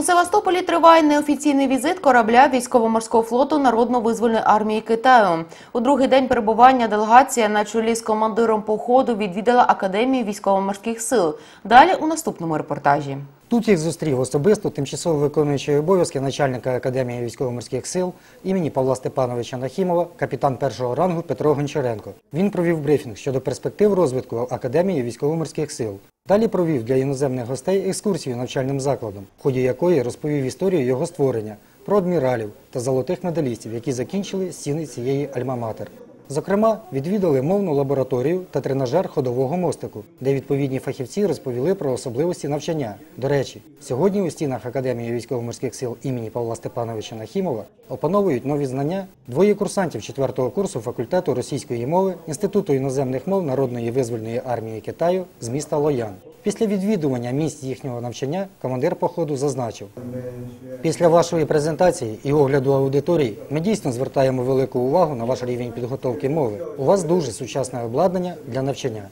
У Севастополі триває неофіційний візит корабля військово-морського флоту Народно-визвольної армії Китаю. У другий день перебування делегація на чолі з командиром походу відвідала Академію військово-морських сил. Далі у наступному репортажі. Тут їх зустрів особисто тимчасово виконуючий обов'язки начальника Академії військово-морських сил імені Павла Степановича Нахімова, капітан першого рангу Петро Гончаренко. Він провів брифінг щодо перспектив розвитку Академії військово-морських сил. Далі провів для іноземних гостей екскурсію навчальним закладом, в ході якої розповів історію його створення, про адміралів та золотих медалістів, які закінчили стіни цієї альма-матер. Зокрема, відвідали мовну лабораторію та тренажер ходового мостику, де відповідні фахівці розповіли про особливості навчання. До речі, сьогодні у стінах Академії військово-морських сил імені Павла Степановича Нахімова опановують нові знання двоє курсантів 4-го курсу факультету російської мови Інституту іноземних мов Народної визвольної армії Китаю з міста Лоян. Після відвідування місць їхнього навчання командир походу зазначив, Після вашої презентації і огляду аудиторії ми дійсно звертаємо велику увагу на ваш рівень підготовки мови. У вас дуже сучасне обладнання для навчання.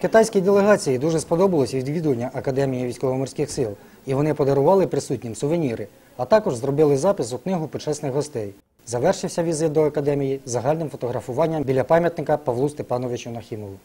Китайській делегації дуже сподобалось відвідування Академії військово-морських сил, і вони подарували присутнім сувеніри, а також зробили запис у книгу почесних гостей. Завершився візит до академії загальним фотографуванням біля пам'ятника Павлу Степановичу Нахімову.